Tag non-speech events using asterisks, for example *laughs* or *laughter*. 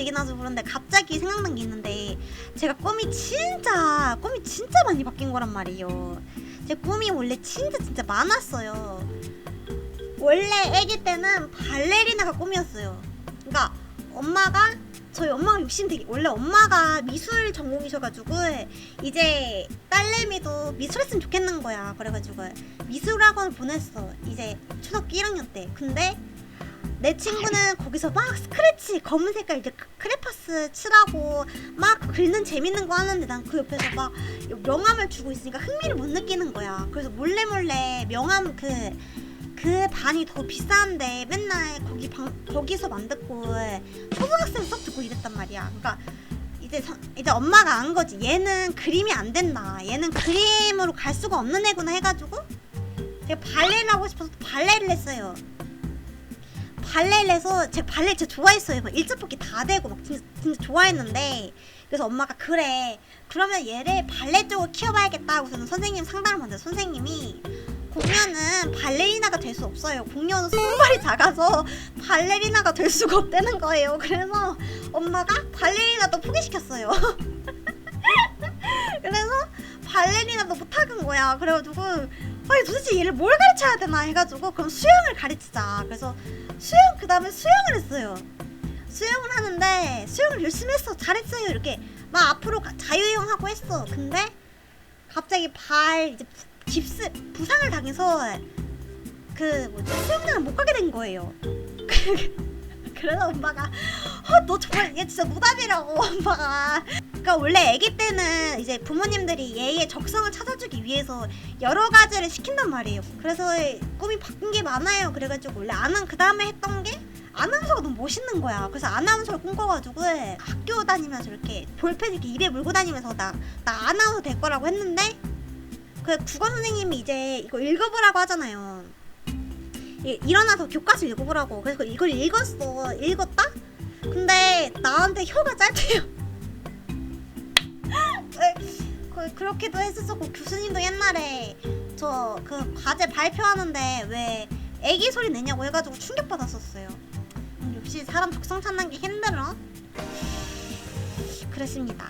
얘기 나서 그런데 갑자기 생각난 게 있는데 제가 꿈이 진짜 꿈이 진짜 많이 바뀐 거란 말이에요. 제 꿈이 원래 진짜 진짜 많았어요. 원래 아기 때는 발레리나가 꿈이었어요. 그러니까 엄마가 저희 엄마가 욕심 되게 원래 엄마가 미술 전공이셔가지고 이제 딸내미도 미술했으면 좋겠는 거야. 그래가지고 미술학원을 보냈어. 이제 초등학교 1학년 때. 근데 내 친구는 거기서 막 스크래치 검은 색깔 이제 크- 크레파스 칠하고 막 긁는 재밌는 거 하는데 난 그 옆에서 막 명함을 주고 있으니까 흥미를 못 느끼는 거야. 그래서 몰래 몰래 명함 그그 반이 더 비싼데 맨날 거기 방 거기서 만듣고 초등학생 수업 듣고 이랬단 말이야. 그러니까 이제 서- 이제 엄마가 안 거지. 얘는 그림이 안 된다. 얘는 그림으로 갈 수가 없는 애구나 해가지고 제가 발레를 하고 싶어서 발레를 했어요. 발레를 해서 제가 발레 진짜 좋아했어요. 막 일자뽑기 다 되고 막 진짜, 진짜 좋아했는데 그래서 엄마가 그래 그러면 얘를 발레 쪽으로 키워봐야겠다 하고서는 선생님 상담을 받는데 선생님이 공녀는 발레리나가 될 수 없어요. 공녀는 손발이 작아서 발레리나가 될 수가 없다는 거예요. 그래서 엄마가 발레리나도 포기시켰어요. *laughs* 그래서 발레리나도 못하는 거야. 그래가지고 아니 도대체 얘를 뭘 가르쳐야 되나 해가지고 그럼 수영을 가르치자. 그래서 수영 그 다음에 수영을 했어요. 수영을 하는데 수영을 열심히 했어. 잘했어요. 이렇게 막 앞으로 가- 자유형하고 했어. 근데 갑자기 발 이제 부- 깁스 부상을 당해서 그 뭐지 수영장을 못 가게 된 거예요. *laughs* 그래서 엄마가 어, 너 정말 얘 진짜 노답이라고 엄마가 그러니까 원래 아기 때는 이제 부모님들이 얘의 적성을 찾아주기 위해서 여러 가지를 시킨단 말이에요. 그래서 꿈이 바뀐 게 많아요. 그래가지고 원래 아는 그 다음에 했던 게 아나운서가 너무 멋있는 거야. 그래서 아나운서를 꿈꿔가지고 학교 다니면서 이렇게 볼펜 이렇게 입에 물고 다니면서 나, 나 아나운서 될 거라고 했는데 그 국어 선생님이 이제 이거 읽어보라고 하잖아요. 이- 일어나서 교과서 읽어보라고. 그래서 이걸 읽었어. 읽었다? 근데 나한테 혀가 짧대요. *laughs* 그, 그렇게도 했었고 교수님도 옛날에 저 그 과제 발표하는데 왜 애기 소리 내냐고 해가지고 충격 받았었어요. 음, 역시 사람 적성 찾는 게 힘들어. 그랬습니다.